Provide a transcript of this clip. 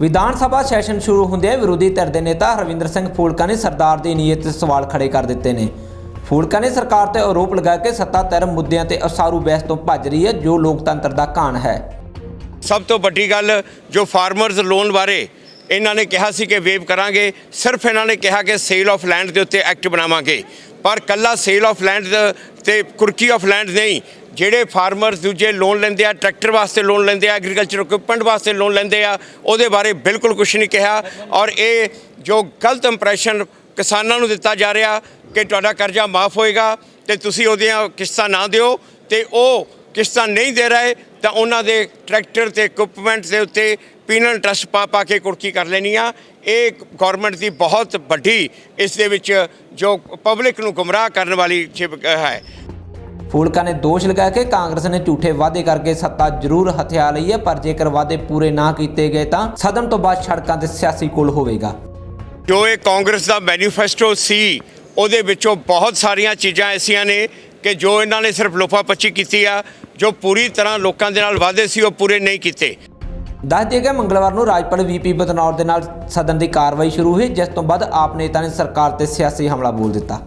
Vidhan Sabha session ਸ਼ੁਰੂ ਹੁੰਦਿਆਂ ਵਿਰੋਧੀ ਧਿਰ ਦੇ ਨੇਤਾ ਹਰਵਿੰਦਰ ਸਿੰਘ ਫੂਲਕਾ ਨੇ ਸਰਦਾਰ ਦੀ ਨੀਅਤ ਤੇ ਸਵਾਲ ਖੜੇ ਕਰ ਦਿੱਤੇ ਨੇ। ਫੂਲਕਾ ਨੇ ਸਰਕਾਰ ਤੇ ਆਰੋਪ ਲਗਾਇਆ ਕਿ ਸੱਤਾ ਧਰਮ ਮੁੱਦਿਆਂ ਤੇ ਅਸਾਰੂ ਬਹਿਸ ਤੋਂ ਭੱਜ ਰਹੀ ਹੈ, ਜੋ ਲੋਕਤੰਤਰ ਦਾ ਘਾਣ ਹੈ। ਸਭ ਤੋਂ ਵੱਡੀ ਗੱਲ ਜੋ ਫਾਰਮਰਜ਼ ਲੋਨ ਬਾਰੇ ਇਹਨਾਂ ਨੇ ਕਿਹਾ ਸੀ ਕਿ ਵੇਵ ਕਰਾਂਗੇ, ਸਿਰਫ ਇਹਨਾਂ ਨੇ ਕਿਹਾ ਕਿ ਸੇਲ ਆਫ ਲੈਂਡ ਦੇ ਉੱਤੇ ਐਕਟ ਬਣਾਵਾਂਗੇ। ਪਰ ਕੱਲਾ ਸੇਲ ਆਫ ਲੈਂਡ ਤੇ ਕੁਰਕੀ ਆਫ ਲੈਂਡ ਨਹੀਂ, ਜਿਹੜੇ ਫਾਰਮਰਜ਼ ਦੂਜੇ ਲੋਨ ਲੈਂਦੇ ਆ ਟਰੈਕਟਰ ਵਾਸਤੇ ਲੋਨ ਲੈਂਦੇ ਆ ਐਗਰੀਕਲਚਰ ਇਕਵਿਪਮੈਂਟ ਵਾਸਤੇ ਲੋਨ ਲੈਂਦੇ ਆ, ਉਹਦੇ ਬਾਰੇ ਬਿਲਕੁਲ ਕੁਝ ਨਹੀਂ ਕਿਹਾ। ਔਰ ਇਹ ਜੋ ਗਲਤ ਇੰਪ੍ਰੈਸ਼ਨ ਕਿਸਾਨਾਂ ਨੂੰ ਦਿੱਤਾ ਜਾ ਰਿਹਾ ਕਿ ਤੁਹਾਡਾ ਕਰਜ਼ਾ ਮਾਫ ਹੋਏਗਾ ਤੇ ਤੁਸੀਂ ਉਹਦੀਆਂ ਕਿਸ਼ਤਾਂ ਨਾ ਦਿਓ ਤੇ ਉਹ ਕਿਸ਼ਤਾਂ ਨਹੀਂ ਦੇ ਰਹੇ ਤਾਂ ਉਹਨਾਂ ਦੇ ਟਰੈਕਟਰ ਤੇ ਇਕਵਿਪਮੈਂਟ ਦੇ ਉੱਤੇ ਪੀਨਲ ਟਰਸਟ ਪਾ ਪਾ ਕੇ ਕੁਰਕੀ ਕਰ ਲੈਣੀ ਆ। ਇਹ ਗਵਰਨਮੈਂਟ ਦੀ ਬਹੁਤ ਵੱਡੀ ਇਸ ਦੇ ਵਿੱਚ ਜੋ ਪਬਲਿਕ ਨੂੰ ਗੁੰਮਰਾਹ ਕਰਨ ਵਾਲੀ ਹੈ। ਫੂਲਕਾ ਨੇ ਦੋਸ਼ ਲਗਾਇਆ ਕਿ ਕਾਂਗਰਸ ਨੇ ਝੂਠੇ ਵਾਅਦੇ ਕਰਕੇ ਸੱਤਾ ਜ਼ਰੂਰ ਹਥਿਆ ਲਈ ਹੈ ਪਰ ਜੇਕਰ ਵਾਅਦੇ ਪੂਰੇ ਨਾ ਕੀਤੇ ਗਏ ਤਾਂ ਸਦਨ ਤੋਂ ਬਾਅਦ ਸੜਕਾਂ ਤੇ ਸਿਆਸੀ ਕੋਲ ਹੋਵੇਗਾ। ਜੋ ਇਹ ਕਾਂਗਰਸ ਦਾ ਮੈਨੀਫੈਸਟੋ ਸੀ ਉਹਦੇ ਵਿੱਚੋਂ ਬਹੁਤ ਸਾਰੀਆਂ ਚੀਜ਼ਾਂ ਐਸੀਆਂ ਨੇ ਕਿ ਜੋ ਇਹਨਾਂ ਨੇ ਸਿਰਫ ਲੋਫਾ ਪੱਚੀ ਕੀਤੀ ਆ, ਜੋ ਪੂਰੀ ਤਰ੍ਹਾਂ ਲੋਕਾਂ ਦੇ ਨਾਲ ਵਾਅਦੇ ਸੀ, ਉਹ ਪੂਰੇ ਨਹੀਂ ਕੀਤੇ। ਦੱਸ ਦਈਏ ਕਿ ਮੰਗਲਵਾਰ ਨੂੰ ਰਾਜਪਾਲ ਵੀਪੀ ਬਦਨੌਰ ਦੇ ਨਾਲ ਸਦਨ ਦੀ ਕਾਰਵਾਈ ਸ਼ੁਰੂ ਹੋਈ, ਜਿਸ ਤੋਂ ਬਾਅਦ ਆਪ ਨੇਤਾ ਨੇ ਸਰਕਾਰ ਤੇ ਸਿਆਸੀ ਹਮਲਾ ਬੋਲ ਦਿੱਤਾ।